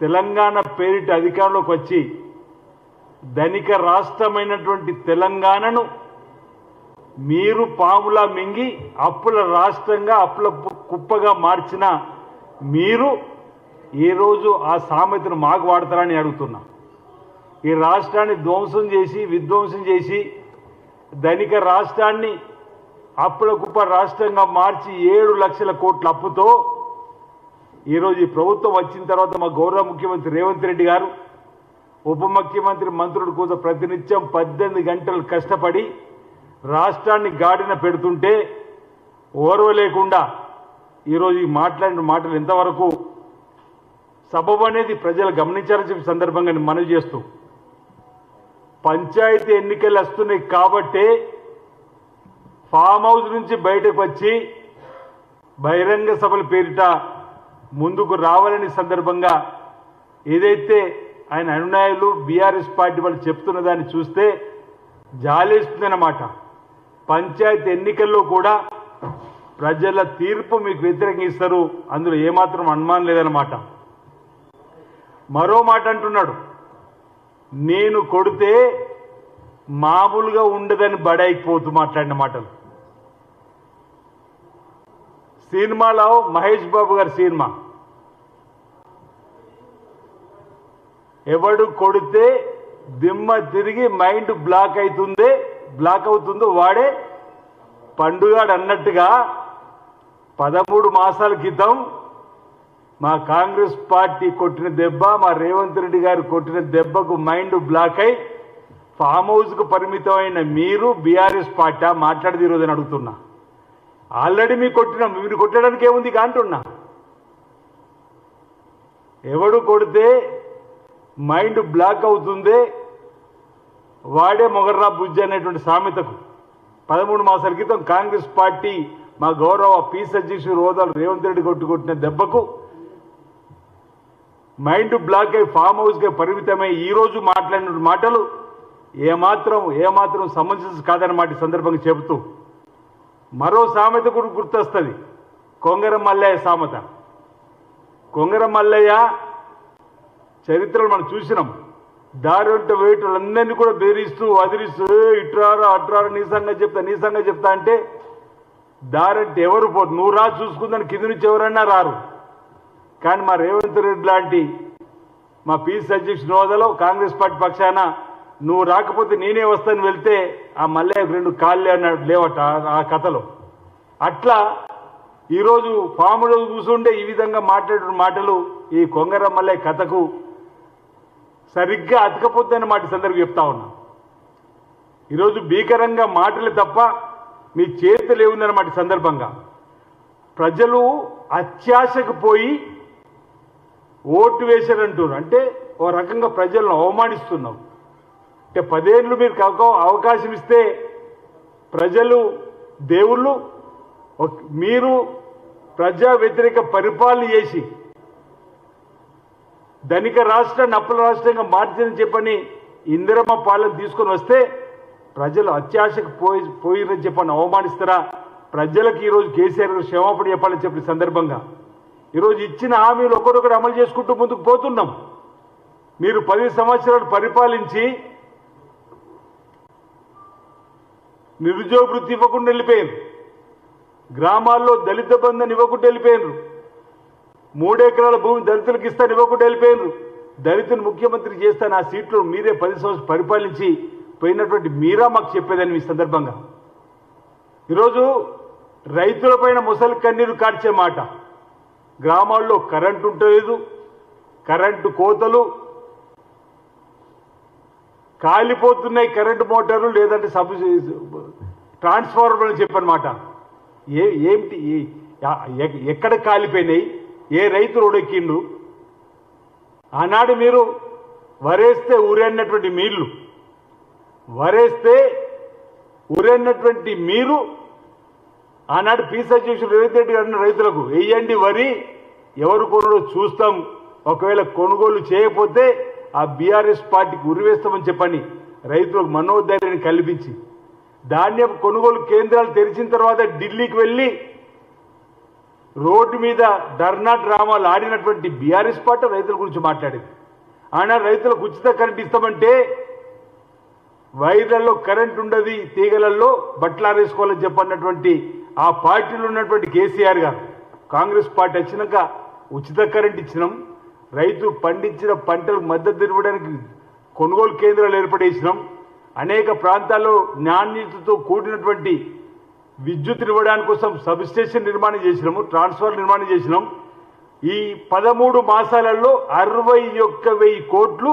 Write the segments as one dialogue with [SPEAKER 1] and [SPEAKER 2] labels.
[SPEAKER 1] తెలంగాణ పేరిట అధికారంలోకి వచ్చి ధనిక రాష్ట్రమైనటువంటి తెలంగాణను మీరు పాములా మింగి అప్పుల రాష్ట్రంగా అప్పుల కుప్పగా మార్చిన మీరు ఏ రోజు ఆ సామెతను మాకు వాడతారని అడుగుతున్నా. ఈ రాష్ట్రాన్ని ధ్వంసం చేసి విధ్వంసం చేసి ధనిక రాష్ట్రాన్ని అప్పుల కుప్ప రాష్ట్రంగా మార్చి ఏడు లక్షల కోట్ల అప్పుతో ఈరోజు ఈ ప్రభుత్వం వచ్చిన తర్వాత మా గౌరవ ముఖ్యమంత్రి రేవంత్ రెడ్డి గారు ఉప ముఖ్యమంత్రి మంత్రుల కోసం ప్రతినిత్యం పద్దెనిమిది గంటలు కష్టపడి రాష్ట్రాన్ని గాడిన పెడుతుంటే ఓర్వ లేకుండా ఈరోజు ఈ మాట్లాడిన మాటలు ఎంతవరకు సబబు అనేది ప్రజలు గమనించాలని చెప్పి సందర్భంగా నేను మనవి చేస్తూ పంచాయతీ ఎన్నికలు వస్తున్నాయి కాబట్టే ఫామ్ హౌస్ నుంచి బయటకు వచ్చి బహిరంగ సభల పేరిట ముందుకు రావాలని సందర్భంగా ఏదైతే ఆయన అనునాయులు బీఆర్ఎస్ పార్టీ వాళ్ళు చెప్తున్న దాన్ని చూస్తే జాలేస్తుందన్నమాట. పంచాయతీ ఎన్నికల్లో కూడా ప్రజల తీర్పు మీకు వ్యతిరేకంగా ఇస్తారు. అందులో ఏమాత్రం అనుమానం లేదన్నమాట. మరో మాట అంటున్నాడు. నేను కొడితే మామూలుగా ఉండదని బడాయికిపోతూ మాట్లాడిన మాటలు. సినిమాలో మహేష్ బాబు గారి సినిమా. ఎవడు కొడితే దిమ్మ తిరిగి మైండ్ బ్లాక్ అవుతుంది బ్లాక్ అవుతుందో వాడే పండుగాడు అన్నట్టుగా పదమూడు మాసాల క్రితం మా కాంగ్రెస్ పార్టీ కొట్టిన దెబ్బ మా రేవంత్ రెడ్డి గారు కొట్టిన దెబ్బకు మైండ్ బ్లాక్ అయి ఫామ్ హౌస్కు పరిమితమైన మీరు బీఆర్ఎస్ పార్టీ మాట్లాడది ఈరోజు అని అడుగుతున్నా. ఆల్రెడీ మీ కొట్టినాం మీరు కొట్టడానికి ఏముంది అంటున్నా. ఎవడు కొడితే మైండ్ బ్లాక్ అవుతుంది వాడే మొగర్రా బుజ్జి అనేటువంటి సామెతకు. పదమూడు మాసాల క్రితం కాంగ్రెస్ పార్టీ మా గౌరవ పీస్ అధ్యక్షుడు హోదాలు రేవంత్ రెడ్డి కొట్టు కొట్టిన దెబ్బకు మైండ్ బ్లాక్ అయి ఫామ్ హౌస్కి పరిమితమై ఈ రోజు మాట్లాడిన మాటలు ఏమాత్రం ఏమాత్రం సమంజసం కాదన్నమాట ఈ సందర్భంగా చెబుతూ. మరో సామెత కూడా గుర్తొస్తుంది. కొంగర మల్లయ్య సామెత. కొంగర మల్లయ్య చరిత్రలు మనం చూసినాం. దారి వెంట వేయటోళ్ళందరినీ కూడా బెదిరిస్తూ అదిరిస్తూ ఇట్రారా అట్రారా నీసంగా చెప్తా నీసంగా చెప్తా అంటే దారంటే ఎవరు పోదు నువ్వు రా చూసుకుందని కింద నుంచి ఎవరన్నా రారు. కానీ మా రేవంత్ రెడ్డి లాంటి మా పీసీ అధ్యక్షుడు హోదాలో కాంగ్రెస్ పార్టీ పక్షాన నువ్వు రాకపోతే నేనే వస్తాను వెళ్తే ఆ మల్లయ్య రెండు కాళ్ళే అన్నాడు లేవట ఆ- ఆ కథలో. అట్లా ఈరోజు పాములు కూర్చుంటే ఈ విధంగా మాట్లాడిన మాటలు ఈ కొంగర మల్లయ్య కథకు సరిగ్గా అతకపోతుందని మాట సందర్భం చెప్తా ఉన్నా. ఈరోజు భీకరంగా మాటలు తప్ప మీ చేతులు ఏముందన్నమాట సందర్భంగా. ప్రజలు అత్యాశకు పోయి ఓటు వేశారంటున్నారు. అంటే ఓ రకంగా ప్రజలను అవమానిస్తున్నాం అంటే పదేళ్ళు మీరు అవకాశం ఇస్తే ప్రజలు దేవుళ్ళు మీరు ప్రజా వ్యతిరేక పరిపాలన చేసి ధనిక రాష్ట్రాన్ని అప్పుల రాష్ట్రంగా మార్చని చెప్పని ఇందిరమ్మ పాలన తీసుకొని వస్తే ప్రజలు అత్యాశకు పోయి పోయిరని చెప్పని అవమానిస్తారా? ప్రజలకు ఈరోజు కేసీఆర్ గారు క్షమాపణ చెప్పాలని చెప్పిన సందర్భంగా. ఈరోజు ఇచ్చిన హామీలు ఒకరొకరు అమలు చేసుకుంటూ ముందుకు పోతున్నాం. మీరు పది సంవత్సరాలు పరిపాలించి నిరుద్యోగ వృత్తి ఇవ్వకుండా వెళ్ళిపోయారు గ్రామాల్లో దళిత బంధం ఇవ్వకుండా వెళ్ళిపోయినారు మూడెకరాల భూమి దళితులకు ఇస్తాను ఇవ్వకుండా వెళ్ళిపోయినారు దళితుని ముఖ్యమంత్రి చేస్తాను ఆ సీట్లో మీరే పది సంవత్సరాలు పరిపాలించి పోయినటువంటి మీరా మాకు చెప్పేదని ఈ సందర్భంగా. ఈరోజు రైతులపైన ముసలి కన్నీరు కార్చే మాట. గ్రామాల్లో కరెంటు ఉండలేదు కరెంటు కోతలు కాలిపోతున్నాయి కరెంటు మోటార్లు లేదంటే సబ్ ట్రాన్స్ఫార్మర్ అని చెప్పనమాట. ఏ ఏమిటి ఎ- ఎక్కడ కాలిపోయినాయి? ఏ రైతు రోడెక్కిండు? ఆనాడు మీరు వరేస్తే ఊరేనటువంటి మీళ్ళు. వరేస్తే ఊరేనటువంటి మీరు ఆనాడు పీస్ అధ్యక్షుడు రేవంత్ రెడ్డి గారు రైతులకు వెయ్యండి వరి ఎవరు కొనుడో చూస్తాం. ఒకవేళ కొనుగోలు చేయకపోతే ఆ బీఆర్ఎస్ పార్టీకి ఉరివేస్తామని చెప్పని రైతులకు మనోధైర్యాన్ని కల్పించి. ధాన్యం కొనుగోలు కేంద్రాలు తెరిచిన తర్వాత ఢిల్లీకి వెళ్ళి రోడ్డు మీద ధర్నా డ్రామాలు ఆడినటువంటి బీఆర్ఎస్ పార్టీ రైతుల గురించి మాట్లాడింది. ఆయన రైతులకు ఉచిత కరెంట్ ఇస్తామంటే వైర్లలో కరెంట్ ఉండదు తీగలలో బట్టలు ఆరేసుకోవాలని చెప్పన్నటువంటి ఆ పార్టీలో ఉన్నటువంటి కేసీఆర్ గారు. కాంగ్రెస్ పార్టీ వచ్చినాక ఉచిత కరెంట్ ఇచ్చినాం రైతు పండించిన పంటలకు మద్దతు ఇవ్వడానికి కొనుగోలు కేంద్రాలు ఏర్పడేసినాం అనేక ప్రాంతాల్లో నాణ్యతతో కూడినటువంటి విద్యుత్ ఇవ్వడానికి కోసం సబ్ స్టేషన్ నిర్మాణం చేసినాము ట్రాన్స్ఫర్ నిర్మాణం చేసినాం. ఈ పదమూడు మాసాలలో అరవై ఒక్క వెయ్యి కోట్లు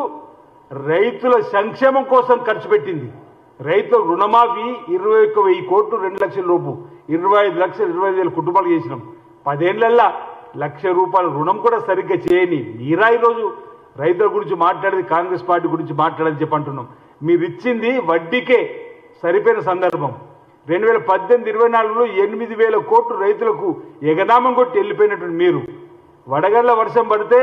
[SPEAKER 1] రైతుల సంక్షేమం కోసం ఖర్చు పెట్టింది. రైతుల రుణమాఫీ ఇరవై ఒక్క వెయ్యి కోట్లు రెండు లక్షల లోపు ఇరవై ఐదు లక్షలు ఇరవై ఐదు వేల కుటుంబాలు చేసినాం. పదేళ్ళల్లా లక్ష రూపాయల రుణం కూడా సరిగ్గా చేయని మీరా ఈరోజు రైతుల గురించి మాట్లాడేది కాంగ్రెస్ పార్టీ గురించి మాట్లాడని చెప్పి అంటున్నాం. మీరిచ్చింది వడ్డీకే సరిపోయిన సందర్భం. రెండు వేల పద్దెనిమిది ఇరవై నాలుగులో ఎనిమిది వేల కోట్లు రైతులకు ఎగనామం కొట్టి వెళ్ళిపోయినటువంటి మీరు. వడగళ్ళ వర్షం పడితే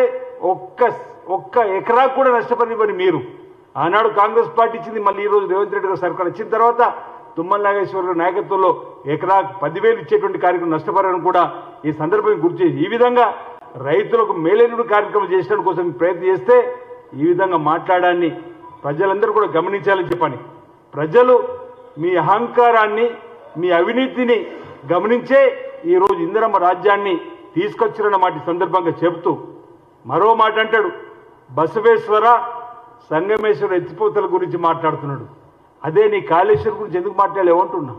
[SPEAKER 1] ఒక్క ఒక్క ఎకరా కూడా నష్టపడిపోయిన మీరు. ఆనాడు కాంగ్రెస్ పార్టీ ఇచ్చింది మళ్ళీ ఈ రోజు రేవంత్ రెడ్డి గారు సర్కార్ వచ్చిన తర్వాత తుమ్మల నాగేశ్వర నాయకత్వంలో ఎకరా పదివేలు ఇచ్చేటువంటి కార్యక్రమం నష్టపడని కూడా ఈ సందర్భం గుర్తు చేసి ఈ విధంగా రైతులకు మేలైన కార్యక్రమం చేయడం కోసం ప్రయత్నం చేస్తే ఈ విధంగా మాట్లాడాన్ని ప్రజలందరూ కూడా గమనించాలని చెప్పని. ప్రజలు మీ అహంకారాన్ని మీ అవినీతిని గమనించే ఈరోజు ఇందిరమ్మ రాజ్యాన్ని తీసుకొచ్చిన మాట సందర్భంగా చెబుతూ మరో మాట అంటాడు. బసవేశ్వర సంగమేశ్వర ఎత్తిపోతల గురించి మాట్లాడుతున్నాడు. అదే నీ కాళేశ్వరం గురించి ఎందుకు మాట్లాడలేవు అంటున్నా.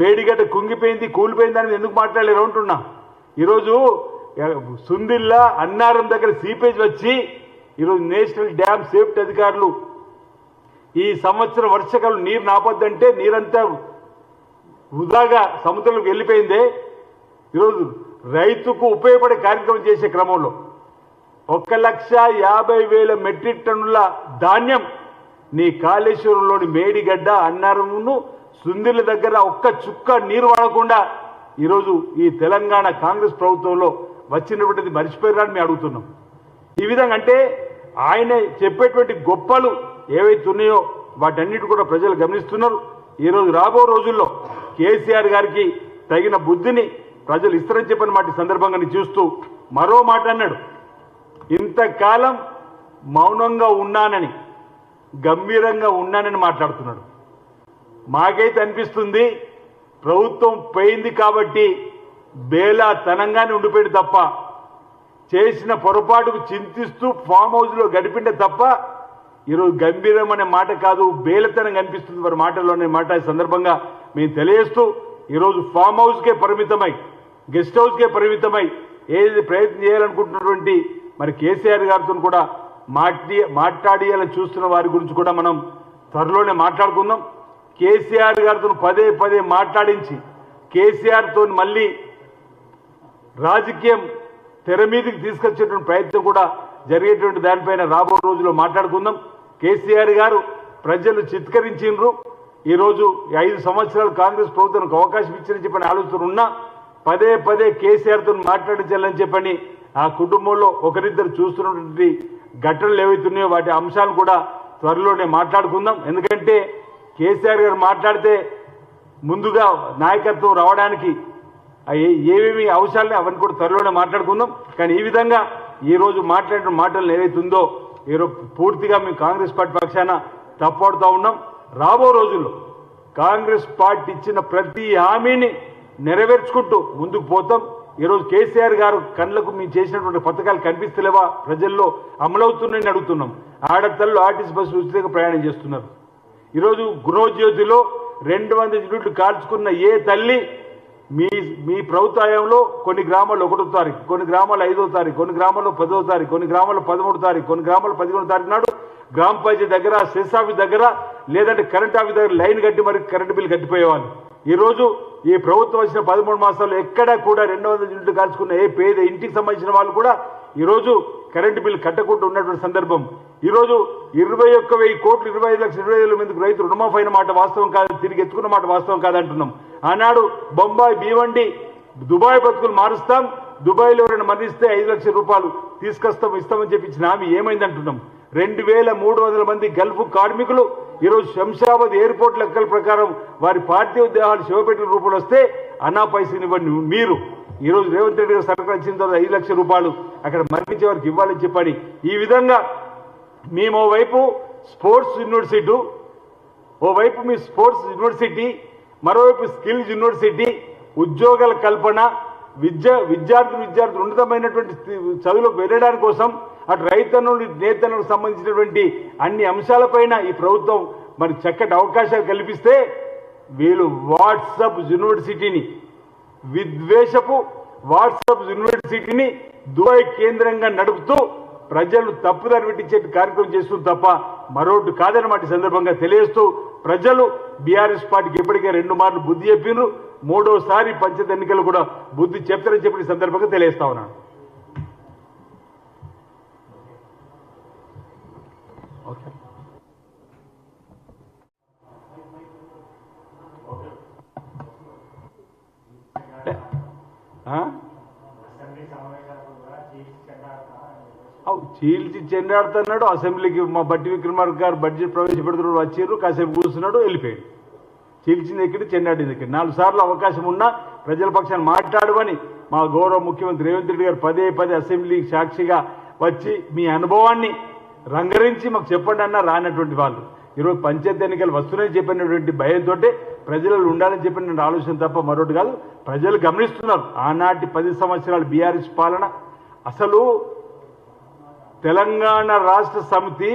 [SPEAKER 1] మేడిగడ్డ కుంగిపోయింది కూలిపోయింది అని ఎందుకు మాట్లాడలేరు అంటున్నా. ఈరోజు సుందిల్లా అన్నారం దగ్గర సీపేజ్ వచ్చి ఈరోజు నేషనల్ డ్యామ్ సేఫ్టీ అధికారులు ఈ సంవత్సరం వర్షకాలం నీరు నాపొద్దంటే నీరంతా వృధాగా సముద్రంలోకి వెళ్ళిపోయిందే. ఈరోజు రైతుకు ఉపయోగపడే కార్యక్రమం చేసే క్రమంలో ఒక్క లక్ష యాభై వేల మెట్రిక్ టన్నుల ధాన్యం నీ కాళేశ్వరంలోని మేడిగడ్డ అన్నారమును సుందిర్ల దగ్గర ఒక్క చుక్క నీరు వాడకుండా ఈరోజు ఈ తెలంగాణ కాంగ్రెస్ ప్రభుత్వంలో వచ్చినటువంటిది మర్చిపోయారని మేము అడుగుతున్నాం. ఈ విధంగా అంటే ఆయన చెప్పేటువంటి గొప్పలు ఏవైతే ఉన్నాయో వాటన్నిటి కూడా ప్రజలు గమనిస్తున్నారు. ఈరోజు రాబో రోజుల్లో కేసీఆర్ గారికి తగిన బుద్ధిని ప్రజలు ఇస్తారని చెప్పిన మాట సందర్భంగా చూస్తూ మరో మాట అన్నాడు. ఇంతకాలం మౌనంగా ఉన్నానని గంభీరంగా ఉన్నానని మాట్లాడుతున్నాడు. మాకైతే అనిపిస్తుంది ప్రభుత్వం పోయింది కాబట్టి బేలా తనంగానే ఉండిపోయింది తప్ప చేసిన పొరపాటుకు చింతిస్తూ ఫామ్ హౌస్లో గడిపిండే తప్ప ఈరోజు గంభీరం అనే మాట కాదు బేలతనం కనిపిస్తుంది వారి మాటల్లోనే మాట ఈ సందర్భంగా మేము తెలియజేస్తూ ఈరోజు ఫామ్ హౌస్కే పరిమితమై గెస్ట్ హౌస్కే పరిమితమై ఏది ప్రయత్నం చేయాలనుకుంటున్నటువంటి మరి కేసీఆర్ గారితో కూడా మాట్లాడి మాట్లాడియాలని చూస్తున్న వారి గురించి కూడా మనం త్వరలోనే మాట్లాడుకుందాం. కేసీఆర్ గారితో పదే పదే మాట్లాడించి కేసీఆర్తో మళ్ళీ రాజకీయం తెర మీదకి తీసుకొచ్చేటువంటి ప్రయత్నం కూడా జరిగేటువంటి దానిపైన రాబో రోజుల్లో మాట్లాడుకుందాం. కేసీఆర్ గారు ప్రజలు చిత్కరించిండ్రు. ఈరోజు ఐదు సంవత్సరాలు కాంగ్రెస్ ప్రభుత్వానికి అవకాశం ఇచ్చిన చెప్పని ఆలోచన ఉన్నా పదే పదే కేసీఆర్తో మాట్లాడించాలని చెప్పని ఆ కుటుంబంలో ఒకరిద్దరు చూస్తున్నటువంటి ఘటనలు ఏవైతున్నాయో వాటి అంశాలు కూడా త్వరలోనే మాట్లాడుకుందాం. ఎందుకంటే కేసీఆర్ గారు మాట్లాడితే ముందుగా నాయకత్వం రావడానికి ఏమేమి అంశాలని అవన్నీ కూడా త్వరలోనే మాట్లాడుకుందాం. కానీ ఈ విధంగా ఈ రోజు మాట్లాడిన మాటలు ఏదైతుందో ఈరోజు పూర్తిగా మేము కాంగ్రెస్ పార్టీ పక్షాన తప్పడుతూ ఉన్నాం. రాబో రోజుల్లో కాంగ్రెస్ పార్టీ ఇచ్చిన ప్రతి హామీని నెరవేర్చుకుంటూ ముందుకు పోతాం. ఈరోజు కేసీఆర్ గారు కళ్ళకు మేము చేసినటువంటి పథకాలు కనిపిస్తలేవా? ప్రజల్లో అమలవుతున్నాయని అడుగుతున్నాం. ఆడపిల్లలు ఆర్టీసీ బస్సు ఉచితంగా ప్రయాణం చేస్తున్నారు. ఈరోజు గృహజ్యోతిలో రెండు వందల యూనిట్లు కాల్చుకున్న ఏ తల్లి మీ మీ ప్రభుత్వ హయాంలో కొన్ని గ్రామాల్లో ఒకటో తారీఖు కొన్ని గ్రామాలు ఐదో తారీఖు కొన్ని గ్రామాల్లో పదో తారీఖు కొన్ని గ్రామాల్లో పదమూడు తారీఖు కొన్ని గ్రామాల్లో పదిహేను తారీఖు నాడు గ్రామ పంచాయతీ దగ్గర సెస్ ఆఫీస్ దగ్గర లేదంటే కరెంట్ ఆఫీస్ దగ్గర లైన్ కట్టి మరి కరెంటు బిల్ కట్టిపోయేవాళ్ళు. ఈరోజు ఈ ప్రభుత్వం వచ్చిన పదమూడు మాసాల్లో ఎక్కడా కూడా రెండు వందల యూనిట్లు కాల్చుకున్న ఏ పేద ఇంటికి సంబంధించిన వాళ్ళు కూడా ఈరోజు కరెంటు బిల్లు కట్టకుండా ఉన్నటువంటి సందర్భం. ఈరోజు ఇరవై ఒక్క వెయ్యి కోట్లు ఇరవై ఐదు లక్షల ఇరవై వేల మందికి రైతు రుణమాఫీ అయిన మాట వాస్తవం కాదు తిరిగి ఎత్తుకున్న మాట వాస్తవం కాదంటున్నాం. ఆనాడు బొంబాయి భీవండి దుబాయ్ బతుకులు మారుస్తాం దుబాయ్లో ఎవరైనా మరణిస్తే ఐదు లక్షల రూపాయలు తీసుకొస్తాం ఇస్తామని చెప్పించిన హామీ ఏమైందంటున్నాం. రెండు వేల మూడు వందల మంది గల్ఫ్ కార్మికులు ఈరోజు శంషాబాద్ ఎయిర్పోర్ట్ లెక్కల ప్రకారం వారి పార్థివ దేహాలు శివపెట్టిన రూపంలో వస్తే అన్నా పైసలు ఇవ్వండి మీరు. ఈ రోజు రేవంత్ రెడ్డి గారు సర్కార్ వచ్చిన తర్వాత ఐదు లక్షల రూపాయలు అక్కడ మరణించే వారికి ఇవ్వాలని చెప్పాడు ఈ విధంగా మేము ఓవైపు స్పోర్ట్స్ యూనివర్సిటీ ఓవైపు మీ స్పోర్ట్స్ యూనివర్సిటీ మరోవైపు స్కిల్స్ యూనివర్సిటీ ఉద్యోగాల కల్పన విద్య విద్యార్థులు విద్యార్థులు ఉన్నతమైనటువంటి చదువులకు వెళ్ళడానికి కోసం అటు రైతన్నులు నేతన్నులకు సంబంధించినటువంటి అన్ని అంశాలపైన ఈ ప్రభుత్వం మరి చక్కటి అవకాశాలు కల్పిస్తే వీళ్ళు వాట్సప్ యూనివర్సిటీని విద్వేషపు వాట్సాప్ యూనివర్సిటీని దుబాయ్ కేంద్రంగా నడుపుతూ ప్రజలు తప్పుదారి పెట్టించే కార్యక్రమం చేస్తుంది తప్ప మరొకటి కాదనమాట సందర్భంగా తెలియజేస్తూ ప్రజలు బీఆర్ఎస్ పార్టీకి ఇప్పటికే రెండు మార్లు బుద్ధి చెప్పిండ్రు మూడోసారి పంచాయతీ ఎన్నికలు కూడా బుద్ధి చెప్తారని చెప్పిన సందర్భంగా తెలియజేస్తా ఉన్నాను. ఓకే. చీల్చి చెండాడుతున్నాడు అసెంబ్లీకి మా బట్టి విక్రమార్క గారు బడ్జెట్ ప్రవేశపెడుతున్నాడు వచ్చారు కాసేపు కూర్చున్నాడు వెళ్ళిపోయాడు. చీల్చింది ఎక్కడి చెండాడింది ఎక్కడి. నాలుగు సార్లు అవకాశం ఉన్నా ప్రజల పక్షాన్ని మాట్లాడమని మా గౌరవ ముఖ్యమంత్రి రేవంత్ రెడ్డి గారు పదే పదే అసెంబ్లీ సాక్షిగా వచ్చి మీ అనుభవాన్ని రంగరించి మాకు చెప్పండి అన్న రానటువంటి వాళ్ళు. ఈరోజు పంచాయతీ ఎన్నికలు వస్తున్నాయని చెప్పినటువంటి భయంతో ప్రజలు ఉండాలని చెప్పిన ఆలోచన తప్ప మరొకటి కాదు. ప్రజలు గమనిస్తున్నారు. ఆనాటి పది సంవత్సరాలు బీఆర్ఎస్ పాలన. అసలు తెలంగాణ రాష్ట్ర సమితి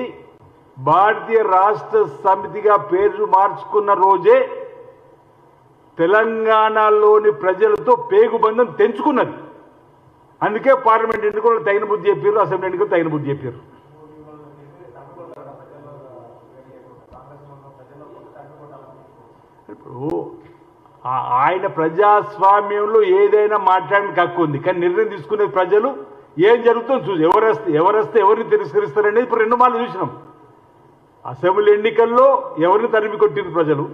[SPEAKER 1] భారతీయ రాష్ట్ర సమితిగా పేరు మార్చుకున్న రోజే తెలంగాణలోని ప్రజలతో పేగుబంధం తెంచుకున్నది. అందుకే పార్లమెంట్ ఎన్నికలు తగిన బుద్ధి చెప్పారు అసెంబ్లీ ఎన్నికలు తగిన బుద్ధి చెప్పారు ఇప్పుడు ఆయన ప్రజాస్వామ్యంలో ఏదైనా మాట్లాడడానికి హక్కు ఉంది. కానీ నిర్ణయం తీసుకునే ప్రజలు ఏం జరుగుతుందో చూసి ఎవరు వస్తే ఎవరిని తిరస్కరిస్తారనేది ఇప్పుడు రెండు మార్లు చూసినాం. అసెంబ్లీ ఎన్నికల్లో ఎవరిని తరిమి కొట్టిన ప్రజలు?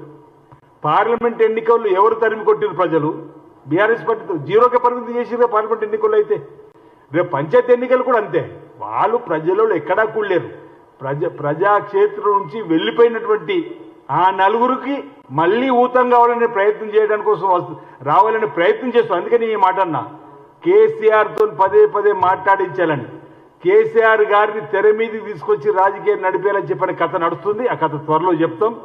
[SPEAKER 1] పార్లమెంట్ ఎన్నికల్లో ఎవరు తరిమి కొట్టిన ప్రజలు? బీఆర్ఎస్ పార్టీతో జీరోకే పరిమితి చేసిరే పార్లమెంట్ ఎన్నికల్లో అయితే. రేపు పంచాయతీ ఎన్నికలు కూడా అంతే. వాళ్ళు ప్రజలలో ఎక్కడా కూడలేరు. ప్రజ ప్రజాక్షేత్రం నుంచి వెళ్ళిపోయినటువంటి ఆ నలుగురికి మళ్ళీ ఊతం కావాలనే ప్రయత్నం చేయడానికి కోసం రావాలని ప్రయత్నం చేస్తాం అందుకని ఈ మాట అన్నా. కేసీఆర్తో పదే పదే మాట్లాడించాలని. కేసీఆర్ గారిని తెర మీదకి తీసుకొచ్చి రాజకీయం నడిపేయాలని చెప్పిన కథ నడుస్తుంది. ఆ కథ త్వరలో చెప్తాం.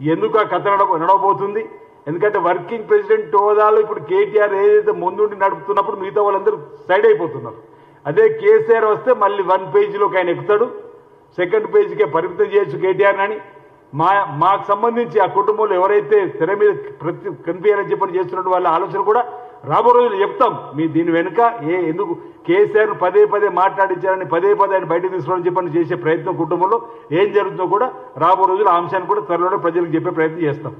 [SPEAKER 1] ఎందుకు ఆ కథ నడవ నడవబోతుంది? ఎందుకంటే వర్కింగ్ ప్రెసిడెంట్ హోదాలో ఇప్పుడు కేటీఆర్ ఏదైతే ముందుండి నడుపుతున్నప్పుడు మిగతా వాళ్ళందరూ సైడ్ అయిపోతున్నారు. అదే కేసీఆర్ వస్తే మళ్ళీ వన్ పేజీలోకి ఆయన ఎక్కుతాడు. సెకండ్ పేజీకే పరిమితం చేయొచ్చు కేటీఆర్ అని. మా మాకు సంబంధించి ఆ కుటుంబంలో ఎవరైతే తెర మీద ప్రతి కనిపించాలని చెప్పని చేస్తున్న వాళ్ళ ఆలోచన కూడా రాబో రోజులు చెప్తాం. మీ దీని వెనుక ఏ ఎందుకు కేసీఆర్ పదే పదే మాట్లాడించారని పదే పదే ఆయన బయటకు తీసుకోవాలని చెప్పని చేసే ప్రయత్నం కుటుంబంలో ఏం జరుగుతుందో కూడా రాబో రోజులు ఆ అంశాన్ని కూడా త్వరలోనే ప్రజలకు చెప్పే ప్రయత్నం చేస్తాం.